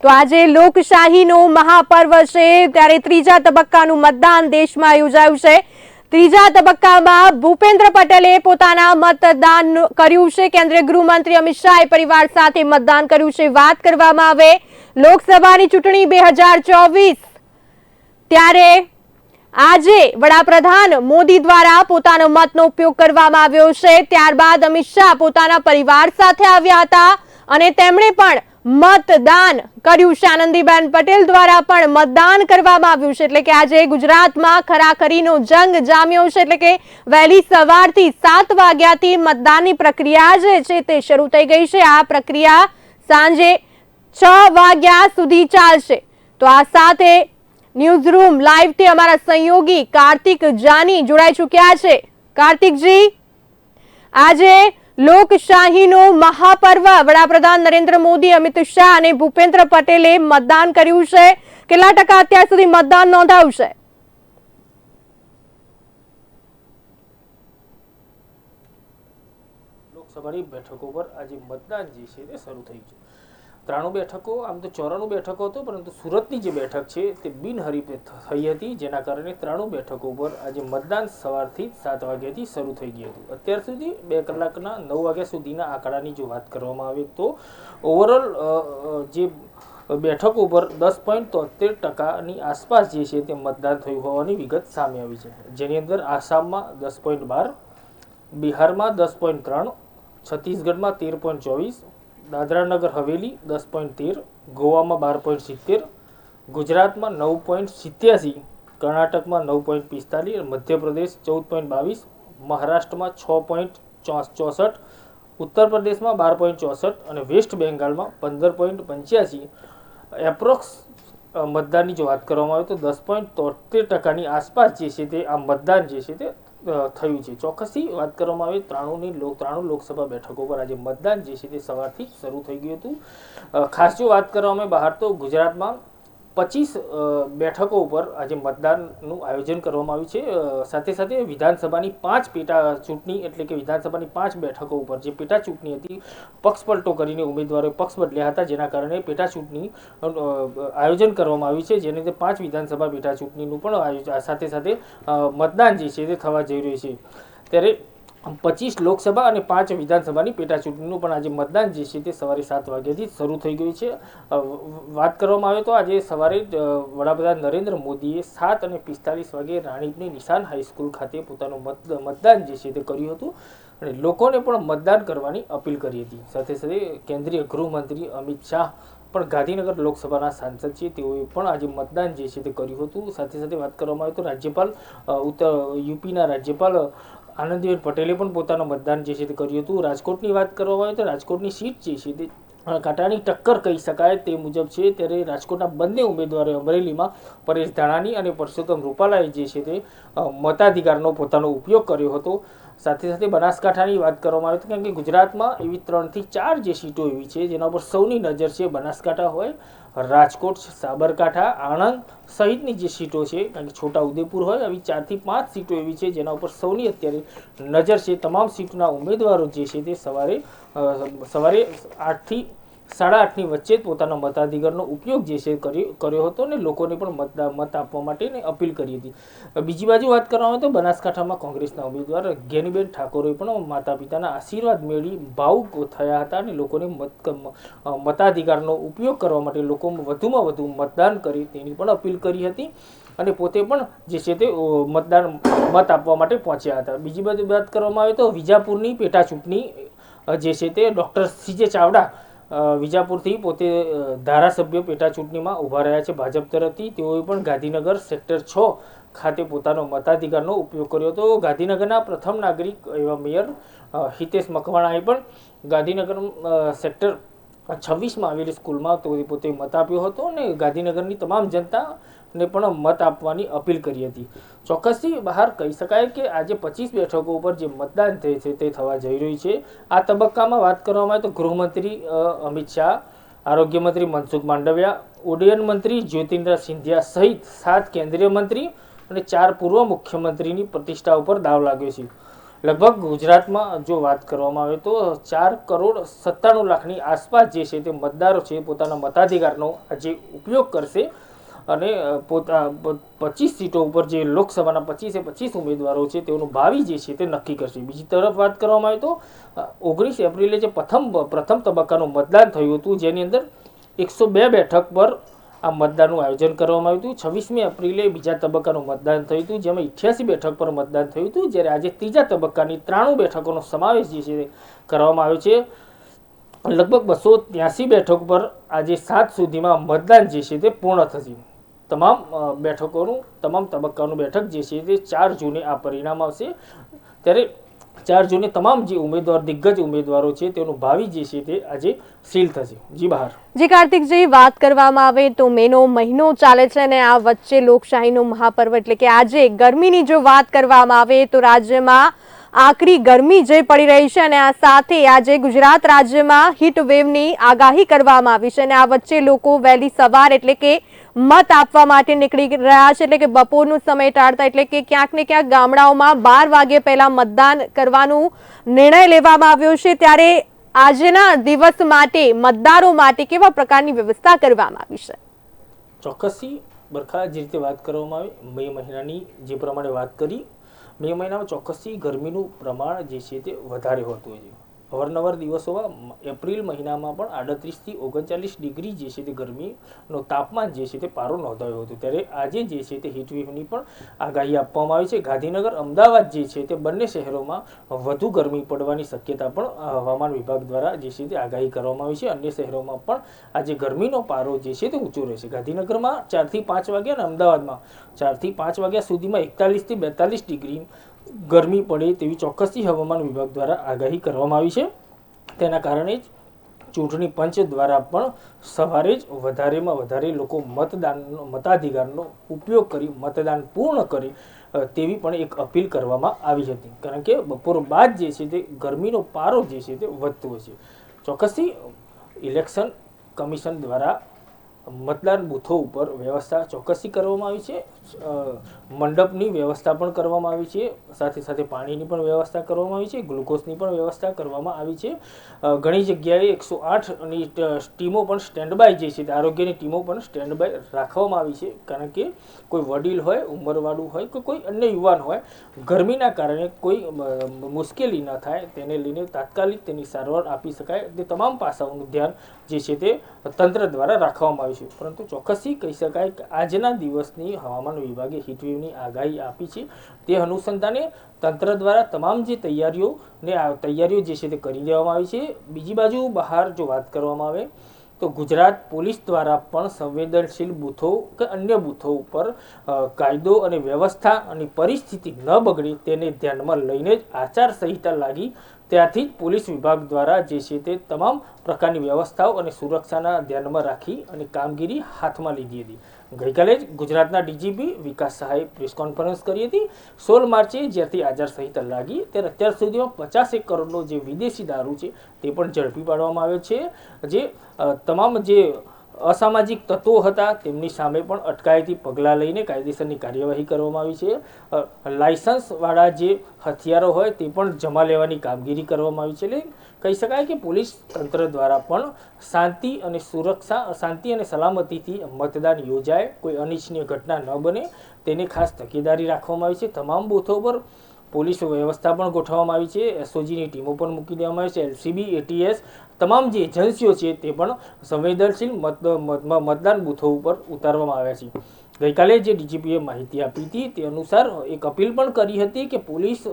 તો આજે લોકશાહીનો મહાપર્વ છે, ત્યારે ત્રીજા તબક્કાનું મતદાન દેશમાં યોજાયું છે. ત્રીજા તબક્કામાં ભૂપેન્દ્ર પટેલે પોતાના મતદાન કર્યું છે. કેન્દ્રીય ગૃહમંત્રી અમિત શાહે પરિવાર સાથે મતદાન કર્યું છે. વાત કરવામાં આવે, લોકસભાની ચૂંટણી બે હજાર ચોવીસ. ત્યારે આજે વડાપ્રધાન મોદી દ્વારા પોતાનો મતનો ઉપયોગ કરવામાં આવ્યો છે. ત્યારબાદ અમિત શાહ પોતાના પરિવાર સાથે આવ્યા હતા અને તેમણે પણ મતદાન કર્યું છે. આનંદીબેન પટેલ દ્વારા પણ મતદાન કરવામાં આવ્યું છે. એટલે કે આજે ગુજરાતમાં ખરાખરીનો જંગ જામ્યો છે. એટલે કે વહેલી સવારથી સાત વાગ્યાથી મતદાનની પ્રક્રિયા જે છે તે શરૂ થઈ ગઈ છે. આ પ્રક્રિયા સાંજે છ વાગ્યા સુધી ચાલશે. તો આ સાથે ન્યૂઝ રૂમ લાઈવથી અમારા સહયોગી કાર્તિક જાની જોડાઈ ચૂક્યા છે. કાર્તિકજી, આજે લોકશાહીનો મહાપર્વ. વડાપ્રધાન નરેન્દ્ર મોદી, અમિત શાહ અને ભૂપેન્દ્ર પટેલે મતદાન કર્યું છે. કેટલા ટકા અત્યાર સુધી મતદાન નોંધાયું છે? લોકસભાની બેઠકો પર આજે મતદાન જે છે તે શરૂ થઈ છે. ત્રાણું બેઠકો, આમ તો ચોરાણું બેઠકો હતો, પરંતુ સુરતની જે બેઠક છે તે બિનહરીફ થઈ હતી, જેના કારણે ત્રાણું બેઠકો ઉપર આજે મતદાન સવારથી સાત વાગ્યાથી શરૂ થઈ ગયું હતું. અત્યાર સુધી બે કલાકના નવ વાગ્યા સુધીના આંકડાની જો વાત કરવામાં આવે તો ઓવરઓલ જે બેઠકો ઉપર દસ પોઈન્ટ તોતેર ટકાની આસપાસ જે છે તે મતદાન થયું હોવાની વિગત સામે આવી છે. જેની અંદર આસામમાં દસ પોઈન્ટ બાર, બિહારમાં દસ પોઈન્ટ ત્રણ, છત્તીસગઢમાં તેર પોઈન્ટ ચોવીસ દાદરાનગર હવેલી દસ પોઈન્ટ તેર, ગોવામાં બાર પોઈન્ટ સિત્તેર, ગુજરાતમાં નવ પોઈન્ટ સિત્યાસી, કર્ણાટકમાં નવ પોઈન્ટ પિસ્તાલીસ, મધ્યપ્રદેશ ચૌદ પોઈન્ટ બાવીસ, મહારાષ્ટ્રમાં છ પોઈન્ટ ચોસઠ ઉત્તર પ્રદેશમાં બાર પોઈન્ટ ચોસઠ અને વેસ્ટ બેંગાલમાં પંદર પોઈન્ટ પંચ્યાસી. એપ્રોક્સ મતદાનની જો વાત કરવામાં આવે તો દસ પોઈન્ટ તોતેર ટકાની આસપાસ જે છે તે આ મતદાન જે છે તે થયું છે. ચોક્કસથી વાત કરવામાં આવે ત્રાણુંની લોક ત્રાણું લોકસભા બેઠકો પર આજે મતદાન જે છે તે સવારથી શરૂ થઈ ગયું હતું. ખાસ જો વાત કરવામાં બહાર તો ગુજરાતમાં પચીસ બેઠકો ઉપર આજે મતદાનનું આયોજન કરવામાં આવ્યું છે. સાથે સાથે વિધાનસભાની પાંચ પેટા ચૂંટણી એટલે કે વિધાનસભાની પાંચ બેઠકો ઉપર જે પેટા ચૂંટણી હતી પક્ષ પલટો કરીને ઉમેદવારોએ પક્ષ બદલ્યા હતા, જેના કારણે પેટા ચૂંટણી આયોજન કરવામાં આવ્યું છે. જેની લીધે પાંચ વિધાનસભા પેટા ચૂંટણીનું પણ સાથે સાથે મતદાન જે છે તે થવા જઈ રહ્યું છે. ત્યારે પચીસ લોકસભા અને પાંચ વિધાનસભાની પેટા ચૂંટણીનું પણ આજે મતદાન જે છે તે સવારે સાત વાગ્યાથી શરૂ થઈ ગયું છે. વાત કરવામાં આવે તો આજે સવારે વડાપ્રધાન નરેન્દ્ર મોદીએ સાત અને પિસ્તાલીસ વાગે રાણીપની નિશાન હાઈસ્કૂલ ખાતે પોતાનું મત, મતદાન જે છે તે કર્યું હતું અને લોકોને પણ મતદાન કરવાની અપીલ કરી હતી. સાથે સાથે કેન્દ્રીય ગૃહમંત્રી અમિત શાહ પણ ગાંધીનગર લોકસભાના સાંસદ છે. તેઓએ પણ આજે મતદાન જે છે તે કર્યું હતું. સાથે સાથે વાત કરવામાં આવે તો રાજ્યપાલ ઉત્તર, યુપીના રાજ્યપાલ આનંદીબેન પટેલે પણ પોતાનું મતદાન જે છે તે કર્યું હતું. રાજકોટની વાત કરવામાં આવે તો રાજકોટની સીટ જે છે તે કાંટાની ટક્કર કહી શકાય તે મુજબ છે. ત્યારે રાજકોટના બંને ઉમેદવારોએ અમરેલીમાં પરેશ ધાણાની અને પરસોત્તમ રૂપાલાએ જે છે તે મતાધિકારનો પોતાનો ઉપયોગ કર્યો હતો. સાથે સાથે બનાસકાંઠાની વાત કરવામાં આવે તો કારણ કે ગુજરાતમાં એવી ત્રણથી ચાર જે સીટો એવી છે, જેના ઉપર સૌની નજર છે બનાસકાંઠા હોય, રાજકોટ, સાબરકાંઠા, આણંદ સહિતની જે સીટો છે, કારણ કે છોટા ઉદેપુર હોય, આવી ચારથી પાંચ સીટો એવી છે જેના ઉપર સૌની અત્યારે નજર છે. તમામ સીટના ઉમેદવારો જે છે તે સવારે સવારે આઠથી સાડા આઠની વચ્ચે પોતાના મતાધિકારનો ઉપયોગ જે છે કર્યો હતો અને લોકોને પણ મતદા મત આપવા માટેની અપીલ કરી હતી. બીજી બાજુ વાત કરવામાં આવે તો બનાસકાંઠામાં કોંગ્રેસના ઉમેદવાર જ્ઞાનીબેન ઠાકોરે પણ માતા પિતાના આશીર્વાદ મેળવી ભાવુક થયા હતા અને લોકોને મત મતાધિકારનો ઉપયોગ કરવા માટે લોકો વધુમાં વધુ મતદાન કરે તેની પણ અપીલ કરી હતી અને પોતે પણ જે છે તે મતદાન મત આપવા માટે પહોંચ્યા હતા. બીજી બાજુ વાત કરવામાં આવે તો વિજાપુરની પેટા ચૂંટણી જે છે તે ડૉક્ટર સીજે ચાવડા વિજાપુરથી પોતે ધારાસભ્ય પેટા ચૂંટણીમાં ઊભા રહ્યા છે. ભાજપ તરફથી તેઓએ પણ ગાંધીનગર સેક્ટર છ ખાતે પોતાનો મતાધિકારનો ઉપયોગ કર્યો હતો. ગાંધીનગરના પ્રથમ નાગરિક એવા મેયર હિતેશ મકવાણાએ પણ ગાંધીનગર સેક્ટર છવ્વીસમાં આવેલી સ્કૂલમાં તો પોતે મત આપ્યો હતો અને ગાંધીનગરની તમામ જનતાને પણ મત આપવાની અપીલ કરી હતી. ચોક્કસથી બહાર કહી શકાય કે આજે પચીસ બેઠકો ઉપર જે મતદાન થઈ છે તે થવા જઈ રહ્યું છે. આ તબક્કામાં વાત કરવામાં આવે તો ગૃહમંત્રી અમિત શાહ, આરોગ્ય મંત્રી મનસુખ માંડવિયા, ઉડ્ડયન મંત્રી જ્યોતિન્દ્ર સિંધિયા સહિત સાત કેન્દ્રીય મંત્રી અને ચાર પૂર્વ મુખ્યમંત્રીની પ્રતિષ્ઠા ઉપર દાવ લાગ્યો છે. લગભગ ગુજરાતમાં જો વાત કરવામાં આવે તો ચાર કરોડ સત્તાણું લાખની આસપાસ જે છે તે મતદારો છે પોતાના મતાધિકારનો આજે ઉપયોગ કરશે. અને પોતા પચીસ સીટો ઉપર જે લોકસભાના પચીસે પચીસ ઉમેદવારો છે, તેઓનું ભાવિ જે છે તે નક્કી કરશે. બીજી તરફ વાત કરવામાં આવે તો ઓગણીસ એપ્રિલે જે પ્રથમ પ્રથમ તબક્કાનું મતદાન થયું હતું, જેની અંદર એકસો બે બેઠક પર આ મતદાનનું આયોજન કરવામાં આવ્યું હતું. છવ્વીસમી એપ્રિલે બીજા તબક્કાનું મતદાન થયું હતું, જેમાં ઇઠ્યાસી બેઠક પર મતદાન થયું હતું, જ્યારે આજે ત્રીજા તબક્કાની ત્રાણું બેઠકોનો સમાવેશ જે છે કરવામાં આવ્યો છે. લગભગ બસો ત્યાસી બેઠક પર આજે સાત સુધીમાં મતદાન જે છે તે પૂર્ણ થશે. તમામ બેઠકોનું, તમામ તબક્કાનું બેઠક જે છે તે ચાર જૂને આ પરિણામ આવશે. ત્યારે ચાર જૂને તમામ જે ઉમેદવાર, દિગ્ગજ ઉમેદવારો છે તેનું ભાવિ જે છે તે આજે સીલ થશે. જી બહાર. જે કાર્તિકજી વાત કરવામાં આવે તો મેનો મહિનો ચાલે છે અને આ વચ્ચે લોકશાહીનું મહાપર્વ, એટલે કે આજે ગરમીની જો વાત કરવામાં આવે તો રાજ્યમાં આકરી ગરમી જે પડી રહી છે અને આ સાથે આજે ગુજરાત રાજ્યમાં હીટ વેવની આગાહી કરવામાં આવી છે અને આ વચ્ચે લોકો વહેલી સવાર એટલે કે મત આપવા માટે નીકળી રહ્યા છે એટલે કે બપોરનું સમય ટાળતા એટલે કે ક્યાંક ને ક્યાંક ગામડાઓમાં બાર વાગે પહેલા મતદાન કરવાનું નિર્ણય લેવામાં આવ્યો છે. ત્યારે આજના દિવસ માટે મતદારો માટે કેવા પ્રકારની વ્યવસ્થા કરવામાં આવી છે? ચોક્કસથી બરખા જે રીતે વાત કરવામાં આવી, મે મહિનાની જે પ્રમાણે વાત કરી મે મહિનામાં ચોક્કસથી ગરમીનું પ્રમાણ જે છે તે વધારે હોતું હોય છે. અવારનવાર દિવસોમાં એપ્રિલ મહિનામાં પણ આડત્રીસથી ઓગણચાલીસ ડિગ્રી જે છે તે ગરમીનો તાપમાન જે છે તે પારો નોંધાયો હતો. ત્યારે આજે જે છે તે હીટવેવની પણ આગાહી આપવામાં આવી છે. ગાંધીનગર, અમદાવાદ જે છે તે બંને શહેરોમાં વધુ ગરમી પડવાની શક્યતા પણ હવામાન વિભાગ દ્વારા જે છે તે આગાહી કરવામાં આવી છે. અન્ય શહેરોમાં પણ આજે ગરમીનો પારો જે છે તે ઊંચો રહેશે. ગાંધીનગરમાં ચારથી પાંચ વાગ્યા અને અમદાવાદમાં ચારથી પાંચ વાગ્યા સુધીમાં એકતાલીસથી બેતાલીસ ડિગ્રી ગરમી પડે તેવી ચોક્કસથી હવામાન વિભાગ દ્વારા આગાહી કરવામાં આવી છે. તેના કારણે જ ચૂંટણી પંચ દ્વારા પણ સવારે જ વધારેમાં વધારે લોકો મતદાનનો, મતાધિકારનો ઉપયોગ કરી, મતદાન પૂર્ણ કરે તેવી પણ એક અપીલ કરવામાં આવી હતી. કારણ કે બપોર બાદ જે છે તે ગરમીનો પારો જે છે તે વધતો હોય છે. ચોક્કસથી ઇલેક્શન કમિશન દ્વારા મતદાન બૂથો ઉપર વ્યવસ્થા ચોક્કસથી કરવામાં આવી છે. મંડપની વ્યવસ્થા પણ કરવામાં આવી છે. સાથે સાથે પાણીની પણ વ્યવસ્થા કરવામાં આવી છે. ગ્લુકોઝની પણ વ્યવસ્થા કરવામાં આવી છે. ઘણી જગ્યાએ એકસો આઠની ટીમો પણ સ્ટેન્ડ બાય જે છે તે આરોગ્યની ટીમો પણ સ્ટેન્ડ બાય રાખવામાં આવી છે. કારણ કે કોઈ વડીલ હોય, ઉંમરવાળું હોય કે કોઈ અન્ય યુવાન હોય, ગરમીના કારણે કોઈ મુશ્કેલી ન થાય, તેને લઈને તાત્કાલિક તેની સારવાર આપી શકાય. તે તમામ પાસાઓનું ધ્યાન જે છે તે તંત્ર દ્વારા રાખવામાં આવ્યું છે પરંતુ ચોક્કસથી કહી શકાય કે આજના દિવસની હવામાન વિભાગે હીટવેવની આગાહી આપી છે. તે અનુસંધાને તંત્ર દ્વારા તમામ જે તૈયારીઓ ને તૈયારીઓ જે છે તે કરી દેવામાં આવી છે. બીજી બાજુ બહાર જો વાત કરવામાં આવે તો ગુજરાત પોલીસ દ્વારા પણ સંવેદનશીલ બૂથો કે અન્ય બૂથો ઉપર કાયદો અને વ્યવસ્થા અને પરિસ્થિતિ ન બગડે તેને ધ્યાનમાં લઈને જ આચારસંહિતા લાગી ત્યાંથી જ પોલીસ વિભાગ દ્વારા જે છે તે તમામ પ્રકારની વ્યવસ્થાઓ અને સુરક્ષાના ધ્યાનમાં રાખી અને કામગીરી હાથમાં લીધી હતી. ગઈકાલે જ ગુજરાતના ડીજીપી વિકાસ સહાયે પ્રેસ કોન્ફરન્સ કરી હતી. સોળ માર્ચે જ્યારથી આચારસંહિતા લાગી, ત્યારે અત્યાર સુધીમાં પચાસેક કરોડનો જે વિદેશી દારૂ છે તે પણ ઝડપી પાડવામાં આવ્યો છે. જે તમામ જે અસામાજિક તત્વો હતા, તેમની સામે પણ અટકાયતી પગલાં લઈને કાયદેસરની કાર્યવાહી કરવામાં આવી છે. લાયસન્સવાળા જે હથિયારો હોય તે પણ જમા લેવાની કામગીરી કરવામાં આવી છે. એટલે કહી શકાય કે પોલીસ તંત્ર દ્વારા પણ શાંતિ અને સુરક્ષા, શાંતિ અને સલામતીથી મતદાન યોજાય, કોઈ અનિચ્છનીય ઘટના ન બને, તેની ખાસ તકેદારી રાખવામાં આવી છે. તમામ બૂથો પર પોલીસ વ્યવસ્થા પણ ગોઠવવામાં આવી છે. એસઓજીની ટીમો પણ મૂકી દેવામાં આવી છે. એલસીબી એટીએસ તમામ જે એજન્સીઓ છે તે પણ સંવેદનશીલ મત, મત- મતદાન બૂથો ઉપર ઉતારવામાં આવ્યા છે. ગઈકાલે જે ડીજીપીએ માહિતી આપી હતી તે અનુસાર એક અપીલ પણ કરી હતી કે પોલીસ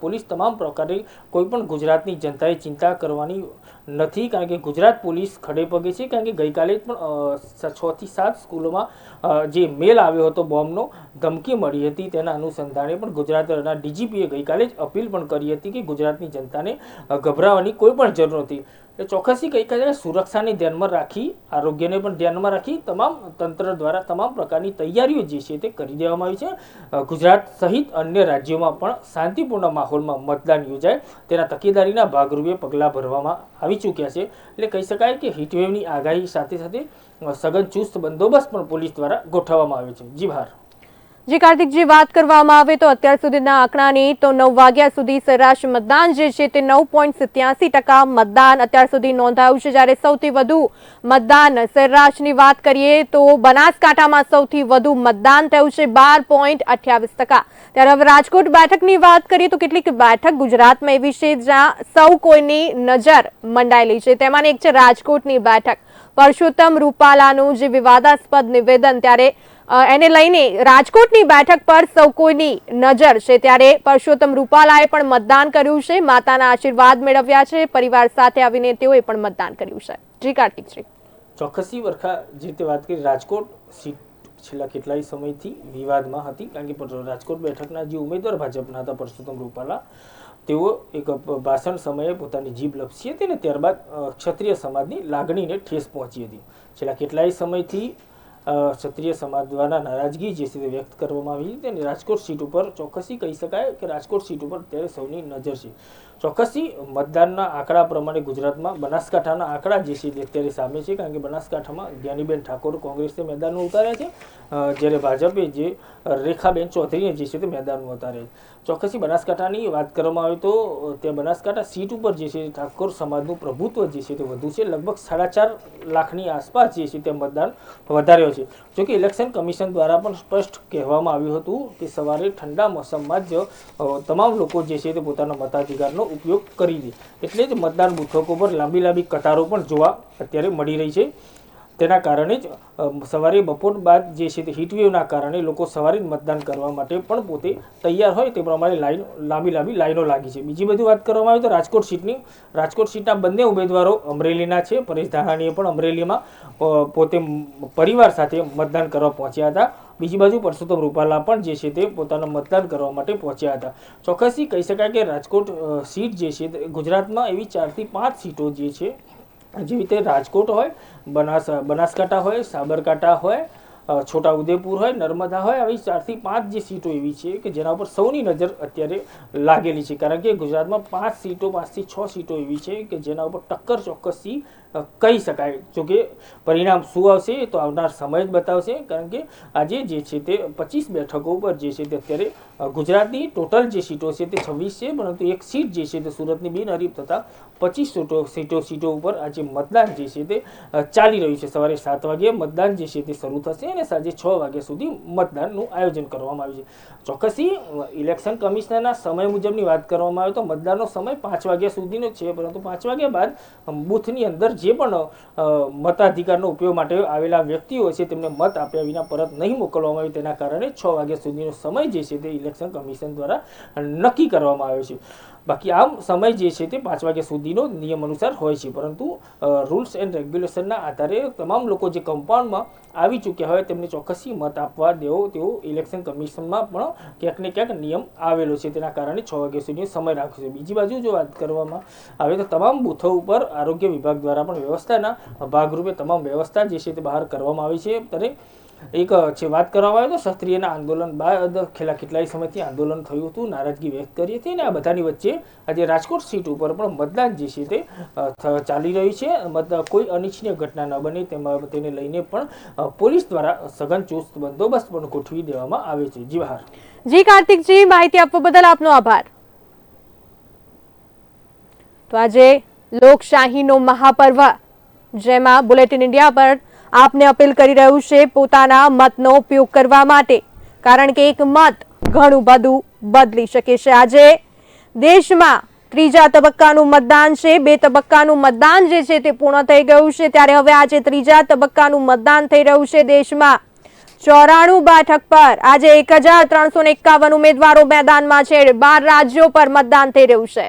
પોલીસ તમામ પ્રકારે કોઈ પણ ગુજરાતની જનતાએ ચિંતા કરવાની નથી, કારણ કે ગુજરાત પોલીસ ખડે પગે છે, કારણ કે ગઈકાલે પણ છ થી સાત સ્કૂલોમાં જે મેલ આવ્યો હતો બોમ્બનો, ધમકી મળી હતી. તેના અનુસંધાને પણ ગુજરાતના ડીજીપીએ ગઈકાલે જ અપીલ પણ કરી હતી કે ગુજરાતની જનતાને ગભરાવાની કોઈ પણ જરૂર નથી. એટલે ચોક્કસથી ગઈકાલે સુરક્ષાને ધ્યાનમાં રાખી, આરોગ્યને પણ ધ્યાનમાં રાખી, તમામ તંત્ર દ્વારા તમામ પ્રકારની તૈયારીઓ જે છે તે કરી દેવામાં આવી છે. ગુજરાત સહિત અન્ય રાજ્યોમાં પણ શાંતિપૂર્ણ માહોલમાં મતદાન યોજાય. તેના તકેદારીના ભાગરૂપે પગલાં ભરવામાં આવી ચૂક્યા છે. એટલે કહી શકાય કે હીટવેવની આગાહી સાથે સાથે સઘન ચુસ્ત બંદોબસ્ત પણ પોલીસ દ્વારા ગોઠવવામાં આવ્યો છે. જી બહાર જે કાર્તિકજી વાત કરવામાં આવે તો અત્યાર સુધીના આંકડાની તો નવ વાગ્યા સુધી સરેરાશ મતદાન જે છે તે નવ પોઈન્ટ સિત્યાસી ટકા મતદાન અત્યાર સુધી નોંધાયું છે. જ્યારે સૌથી વધુ મતદાન સરેરાશની વાત કરીએ તો બનાસકાંઠામાં સૌથી વધુ મતદાન થયું છે બાર પોઈન્ટ અઠ્યાવીસ ટકા. ત્યારે હવે રાજકોટ બેઠકની વાત કરીએ તો કેટલીક બેઠક ગુજરાતમાં એવી છે જ્યાં સૌ કોઈની નજર મંડાયેલી છે. તેમાંની એક છે રાજકોટની બેઠક. પરસોત્તમ રૂપાલાનું જે વિવાદાસ્પદ નિવેદન, ત્યારે એને લઈને રાજકોટની બેઠક પર સૌ કોઈની નજર છે. ત્યારે પરસોત્તમ રૂપાલાએ પણ મતદાન કર્યું છે. માતાના આશીર્વાદ મેળવ્યા છે. પરિવાર સાથે આવીને તેઓએ પણ મતદાન કર્યું છે. જી કાર્તિકશ્રી ચોક્કસી વરખા, જે રીતે વાત કરી, રાજકોટ સીટ છેલ્લા કેટલાય સમયથી વિવાદમાં હતી. કારણ કે રાજકોટ બેઠકના જે ઉમેદવાર ભાજપના હતા, પરસોત્તમ રૂપાલા, તેઓ એક ભાષણ સમયે પોતાની જીભ લપસી હતી અને ત્યારબાદ ક્ષત્રિય સમાજની લાગણીને ઠેસ પહોંચી હતી. છેલ્લા કેટલાય સમયથી ક્ષત્રિય સમાજ દ્વારા નારાજગી જે છે તે વ્યક્ત કરવામાં આવી હતી અને રાજકોટ સીટ ઉપર ચોક્કસી કહી શકાય કે રાજકોટ સીટ ઉપર અત્યારે સૌની નજર છે. ચોક્કસી મતદાનના આંકડા પ્રમાણે ગુજરાતમાં બનાસકાંઠાના આંકડા જે છે અત્યારે સામે છે, કારણ કે બનાસકાંઠામાં જ્ઞાનીબેન ઠાકોર કોંગ્રેસને મેદાનમાં ઉતાર્યા છે જ્યારે ભાજપે જે રેખાબેન ચૌધરીને જે છે તે મેદાનમાં ઉતાર્યા છે. ચોક્કસથી બનાસકાંઠાની વાત કરવામાં આવે તો ત્યાં બનાસકાંઠા સીટ ઉપર જે છે ઠાકોર સમાજનું પ્રભુત્વ જે છે તે વધુ છે, લગભગ સાડા ચાર લાખની આસપાસ જે છે તે મતદાન વધાર્યો છે. જોકે ઇલેક્શન કમિશન દ્વારા પણ સ્પષ્ટ કહેવામાં આવ્યું હતું કે સવારે ઠંડા મોસમમાં જ તમામ લોકો જે છે તે પોતાના મતાધિકારનો ઉપયોગ કરી દે એટલે જ મતદાન બુથકો પર લાંબી લાંબી કતારો પણ જોવા અત્યારે મળી રહી છે. તેના કારણે જ સવારે બપોર બાદ જે છે તે હીટવેવના કારણે લોકો સવારે જ મતદાન કરવા માટે પણ પોતે તૈયાર હોય તે પ્રમાણે લાઈન, લાંબી લાંબી લાઈનો લાગી છે. બીજી બધી વાત કરવામાં આવે તો રાજકોટ સીટની, રાજકોટ સીટના બંને ઉમેદવારો અમરેલીના છે. પરેશ ધાનાણીએ પણ અમરેલીમાં પોતે પરિવાર સાથે મતદાન કરવા પહોંચ્યા હતા. બીજી બાજુ પરસોત્તમ રૂપાલા પણ જે છે તે પોતાનું મતદાન કરવા માટે પહોંચ્યા હતા. ચોક્કસથી કહી શકાય કે રાજકોટ સીટ જે છે ગુજરાતમાં એવી ચારથી પાંચ સીટો જે છે જેવી રીતે રાજકોટ હોય, બનાસ, બનાસકાંઠા હોય, સાબરકાંઠા હોય છોટા ઉદયપુર હોય, નર્મદા હોય, આવી ચારથી પાંચ જે સીટો એવી છે કે જેના ઉપર સૌની નજર અત્યારે લાગેલી છે. કારણ કે ગુજરાતમાં પાંચ સીટો, પાંચથી છ સીટો એવી છે કે જેના ઉપર ટક્કર ચોક્કસથી કહી શકાય. જોકે પરિણામ શું આવશે તો આવનાર સમય જ બતાવશે. કારણ કે આજે જે છે તે પચીસ બેઠકો ઉપર જે છે તે અત્યારે ગુજરાતની ટોટલ જે સીટો છે તે છવ્વીસ છે, પરંતુ એક સીટ જે છે તે સુરતની બિનહરીફ થતા પચીસ સીટો સીટો સીટો ઉપર આજે મતદાન જે છે તે ચાલી રહ્યું છે. સવારે સાત વાગ્યે મતદાન જે છે તે શરૂ થશે અને સાંજે છ વાગ્યા સુધી મતદાનનું આયોજન કરવામાં આવ્યું છે. ચોક્કસી ઇલેક્શન કમિશનરના સમય મુજબની વાત કરવામાં આવે તો મતદાનનો સમય પાંચ વાગ્યા સુધીનો છે, પરંતુ પાંચ વાગ્યા બાદ બૂથની અંદર જે પણ મતાધિકારનો ઉપયોગ માટે આવેલા વ્યક્તિઓ છે, તેમને મત આપ્યા વિના પરત નહીં મોકલવામાં આવે તેના કારણે છ વાગ્યા સુધીનો સમય જે છે તે ઇલેક્શન કમિશન દ્વારા નક્કી કરવામાં આવ્યો છે. બાકી આમ સમય જે છે તે પાંચ વાગ્યા સુધીનો નિયમ અનુસાર હોય છે, પરંતુ રૂલ્સ એન્ડ રેગ્યુલેશનના આધારે તમામ લોકો જે કમ્પાઉન્ડમાં આવી ચૂક્યા હોય તેમને ચોક્કસી મત આપવા દેવો, તેવો ઇલેક્શન કમિશનમાં પણ ક્યાંક ને ક્યાંક નિયમ આવેલો છે, તેના કારણે છ વાગ્યા સુધીનો સમય રાખ્યો છે. બીજી બાજુ જો વાત કરવામાં આવે તો તમામ બૂથો ઉપર આરોગ્ય વિભાગ દ્વારા પણ વ્યવસ્થાના ભાગરૂપે તમામ વ્યવસ્થા જે છે તે બહાર કરવામાં આવી છે. ત્યારે એક છે વાત કરવામાં આવે તો ક્ષત્રિયના આંદોલન બાદ છેલ્લા કેટલાય સમયથી આંદોલન થયું હતું. નારાજગી વ્યક્ત કરી હતી અને આ બધાની વચ્ચે આજે રાજકોટ સીટ ઉપર પણ મતદાન જે છે તે ચાલી રહ્યું છે. મત, કોઈ અનિચ્છનીય ઘટના ન બને તેમાં, તેને લઈને પણ પોલીસ દ્વારા સઘન ચુસ્ત બંદોબસ્ત પણ ગોઠવી દેવામાં આવે છે. જીવાહાર જી કાર્તિકજી, માહિતી આપવા બદલ આપનો આભાર. તો આજે લોકશાહીનો મહાપર્વ, જેમાં બુલેટિન ઇન્ડિયા પર આપને અપીલ કરી રહ્યું છે પોતાના મતનો ઉપયોગ કરવા માટે, કારણ કે એક મત ઘણું બધું બદલી શકે છે. આજે દેશમાં ત્રીજા તબક્કાનું મતદાન છે. બે તબક્કાનું મતદાન જે છે તે પૂર્ણ થઈ ગયું છે. ત્યારે હવે આજે ત્રીજા તબક્કાનું મતદાન થઈ રહ્યું છે દેશમાં. ચોરાણું બેઠક પર આજે એક હજાર ત્રણસો એકાવન ઉમેદવારો મેદાનમાં છે. બાર રાજ્યો પર મતદાન થઈ રહ્યું છે.